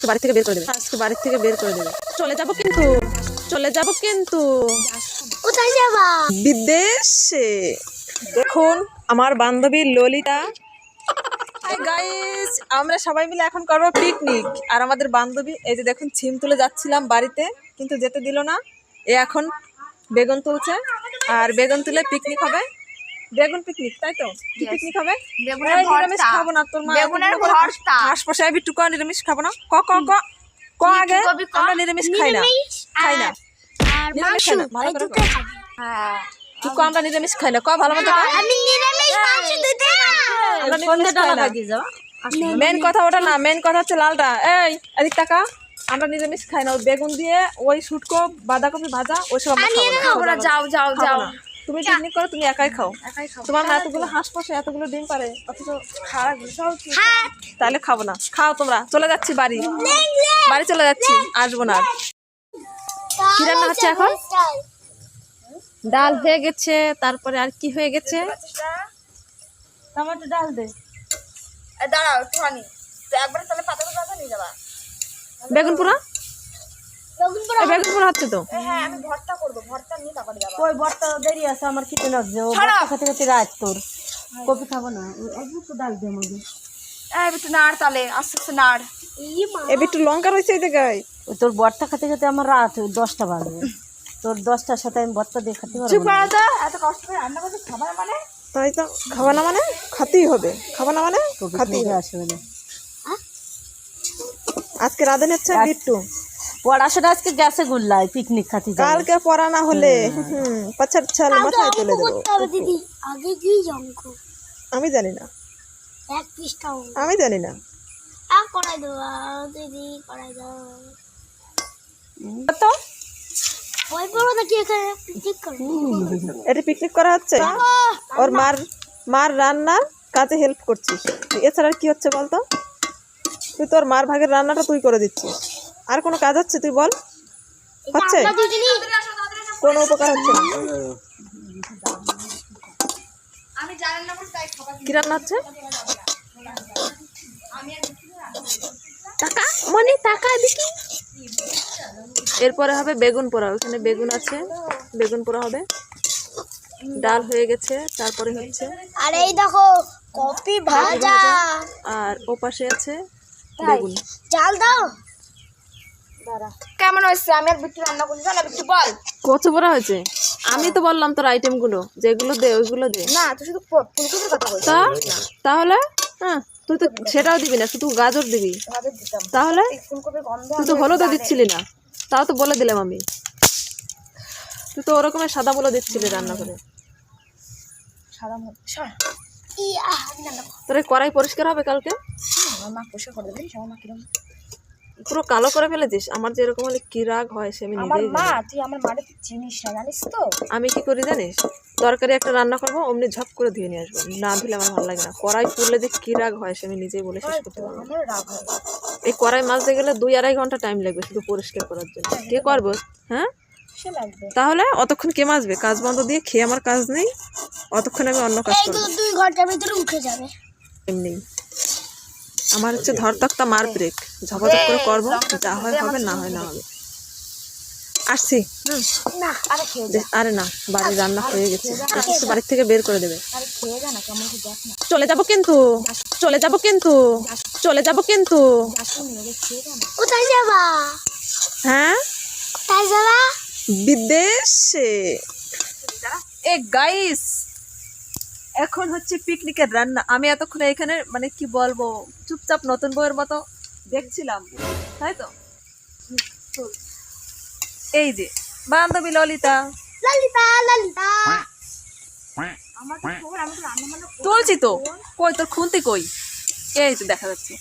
বাড়ি থেকে বের করে দেবে। আজকে বাড়ি থেকে বের করে দেবে। চলে যাব কিন্তু। চলে যাব কিন্তু। কোথায় যাবা? বিদেশে। দেখুন আমার বান্ধবী ললিতা। হাই গাইস আমরা সবাই মিলে এখন করব পিকনিক আর আমাদের বান্ধবী এই যে দেখুন ছিম তুলে যাচ্ছিলাম বাড়িতে কিন্তু যেতে দিল না। এ এখন বেগুন তুলছে। আর বেগুন তুলে পিকনিক হবে। বেগুন পিকনিক তাই তো? কি পিকনিক হবে? বেগুনের নিরামিষ খাব না তোর মা। বেগুনের ভর্তা। হাঁস পোষা বিট্টু নিরামিষ খাব না? ক ক ক ক আগে আমরা নিরামিষ খাই না। খাই না। নিরামিষ খাই না। ভালো করে। খাব। হ্যাঁ। তুই আমরা নিরামিষ খাই না। ক ভালো মতো আমি নিরামিষ মাংস দিতে মেন কথা ওটা না মেন কথা হচ্ছে লালটা। এই এদিক টাকা আমরা নিরামিষ খাই না। ওই বেগুন দিয়ে ওই শুটকো বাঁধাকপি ভাজা ওইসব আমরা খাব না। যাও যাও যাও। তুমি পিকনিক করো তুমি একাই খাও। তোমার না এতগুলো হাঁস পাশে এতগুলো ডিম পারে অথচ খারাপ তাহলে খাব না। খাও তোমরা চলে যাচ্ছি বাড়ি। বাড়ি চলে যাচ্ছি আসব না। আর। কি রান্না হচ্ছে এখন? ডাল। হয়ে গেছে তারপরে আর কি হয়ে গেছে? টমেটো ডাল দে। দাঁড়াও একটুখানি। একবার তাহলে পাতাটা নিয়ে যাবা। বেগুন পোড়া? বেগুন হচ্ছে তো? হ্যাঁ আমি ভর্তা করব ভর্তা নিয়ে তারপরে যাবা। ওই বর্তা দেরি আছে আমার খেতে লাগছে ও খেতে খেতে রাত তোর। কপি খাব না। ওই একটু তো ডাল দে আমাকে। এই একটু নাড় তাহলে আস্তে আস্তে নাড়। একটু লঙ্কা রয়েছে এই জায়গায়। ওই তোর বর্তা খেতে খেতে আমার রাত দশটা বাজবে। তোর দশটার সাথে আমি বর্তা দিয়ে খেতে পারব চুপ না। তো এত কষ্ট করে রান্না করতে খাবার মানে? তাই তো খাবা না মানে? খাতেই হবে। খাবা না মানে? খাতেই হবে। আসবে না। আজকে রাধেন হচ্ছে বিট্টু। পড়াশোনা আজকে গ্যাসে গুল্লাই পিকনিক খাতে কালকে পড়া না হলে পাছার ছাল মাথায় তুলে দেবো। দিদি আগে কি জঙ্ক আমি জানি না। এক পিসটাও আমি জানি না। আর করাই দেবো দিদি করাই দাও তো ওই বড় নাকি এখানে ঠিক করো? এটা পিকনিক করা হচ্ছে? ওর মার মার রান্নার কাজে হেল্প করছিস। এছাড়া আর কি হচ্ছে বলতো? তুই তোর মার ভাগের রান্নাটা তুই করে দিচ্ছিস। আর কোনো কাজ হচ্ছে? তুই বল। হচ্ছে? কোনো উপকার হচ্ছে না? কি রান্না হচ্ছে? টাকা? মানে টাকা দিকি এরপরে হবে বেগুন পোড়া। ওখানে বেগুন আছে। বেগুন পোড়া হবে। ডাল হয়ে গেছে। তারপরে হচ্ছে আর এই দেখো কপি ভাজা। আর ও পাশে আছে বেগুন। চাল দাও। কেমন হয়েছে? আমি আর বিট্টু রান্না করছি জানো বিট্টু বল। কত বড় হয়েছে? আমি তো বললাম তোর আইটেমগুলো যেগুলো দে ওইগুলো দে। না তুই শুধু ফুলকপির কথা বলছিস। তাহলে? হ্যাঁ তুই তো সেটাও দিবি না শুধু গাজর দিবি। তাহলে? এই ফুলকপির গন্ধ তুই তো হলুদও দিচ্ছিলি না। তাও তো বলে দিলাম আমি। তুই তো ওরকমের সাদা বলে দিচ্ছিলি রান্না করে। সাদা মতো সর আমি রান্না করব। তোর কড়াই পরিষ্কার হবে কালকে? আমার মা পয়সা করে আমার মা কিরম। পুরো কালো করে ফেলে দিস আমার যে এরকম হলে কি রাগ হয় সে আমি আমার নিজেই মা জানি। তুই আমার মারে তুই চিনিস না জানিস তো? আমি কি করি জানিস? তরকারি একটা রান্না করব অমনি ঝপ করে ধুয়ে নিয়ে আসব। না ধুলে আমার ভালো লাগে না। কড়াই পুড়লে যে কি রাগ হয় সে আমি নিজেই বলে শেষ করতে পারব না। আমার রাগ হয়। এই কড়াই মাজতে গেলে দুই আড়াই ঘণ্টা টাইম লাগবে শুধু পরিষ্কার করার জন্য। কে করব? হ্যাঁ? সে লাগবে। তাহলে অতক্ষণ কে মাজবে? কাজ বন্ধ দিয়ে খেয়ে আমার কাজ নেই। অতক্ষণ আমি অন্য কাজ করব। দুই ঘণ্টার ভিতরে উঠে যাবে। এমনি। আমার হচ্ছে ধরতক্তা মার ব্রেক ঝপাঝপ করে করব যা হয় হবে না হয় না হবে। আসছি। আরে না বাড়ি রান্না হয়ে গেছে। বাড়ির থেকে বের করে দেবে। চলে যাব কিন্তু চলে যাব কিন্তু চলে যাব কিন্তু। কোথায় যাবা? হ্যাঁ? বিদেশে। এ গাইস এখন হচ্ছে পিকনিকের রান্না। আমি এতক্ষণ এখানে মানে কি বলব চুপচাপ নতুন বইয়ের মতো দেখছিলাম। তাই তো? এই যে বান্ধবী ললিতা। ললিতা ললিতা। তুলছি তো। কই তোর খুন্তি কই? এই তো দেখা যাচ্ছে।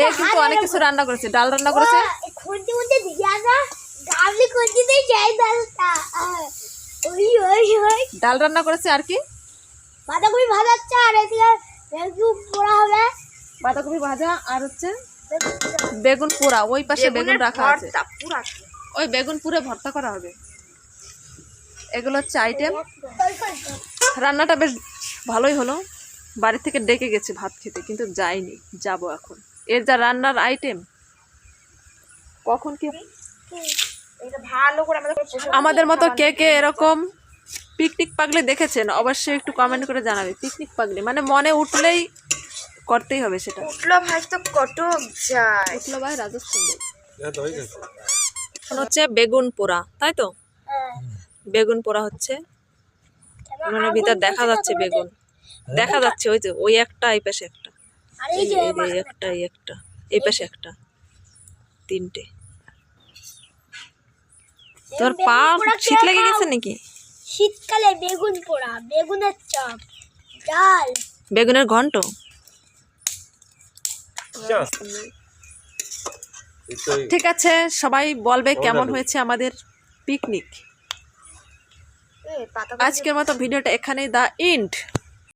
এ কিন্তু অনেক কিছু রান্না করেছে ডাল রান্না করেছে। খুন্তি মুন্তি দিকে আসা গাবলি খুন্তি দিয়ে যাই দালটা ওই ওই ওই। ডাল রান্না করেছে আর কি? বাঁধাকপি ভাজাচ্ছে আর এদিকে বেগুন পোড়া হবে। বাঁধাকপি ভাজা আর হচ্ছে বেগুন। পোড়া ওই পাশে বেগুন রাখা আছে। ওই বেগুন পুরে ভর্তা করা হবে। এগুলো হচ্ছে আইটেম রান্নাটা বেশ ভালোই হলো। বাড়ি থেকে ডেকে গেছে ভাত খেতে কিন্তু যাইনি যাব এখন। এর যা রান্নার আইটেম কখন কি ভালো করে আমাদের আমাদের মতো কে কে এরকম পিকনিক পাগলে দেখেছেন? অবশ্যই একটু কমেন্ট করে জানাবে। পিকনিক পাগলে মানে মনে উঠলেই করতেই হবে সেটা। উঠল ভাই তো কত যায়। উঠল ভাই রাজস্থান। এখন হচ্ছে বেগুন পোড়া তাই তো? বেগুন পোড়া হচ্ছে। মানে ভিতর দেখা যাচ্ছে বেগুন। দেখা যাচ্ছে ওই যে ওই একটা এই পাশে একটা। এই একটা এই একটা। এই পাশে একটা। তিনটে। তোর পা শীত লেগে গেছে নাকি? শীতকালে বেগুন পোড়া বেগুনের চপ ডাল। বেগুনের ঘন্ট? ঠিক আছে সবাই বলবে কেমন হয়েছে আমাদের পিকনিক আজকের মতো ভিডিওটা এখানেই দা ইন্ড